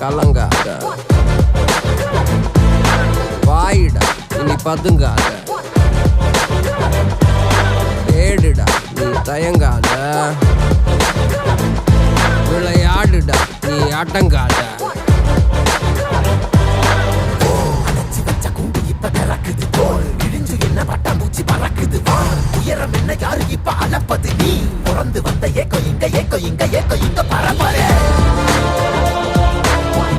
கலங்காத. வாயிடா இனி பதுங்காத. தேடுடா நீ தயங்காத. விளையாடுடா நீ அடங்காத. உயரம் என்ன யாரு இப்ப அளப்பது? நீ பிறந்து வந்த ஏக்கோ இங்க ஏக்கோ இங்க ஏக்கோ இங்க பரப்பரே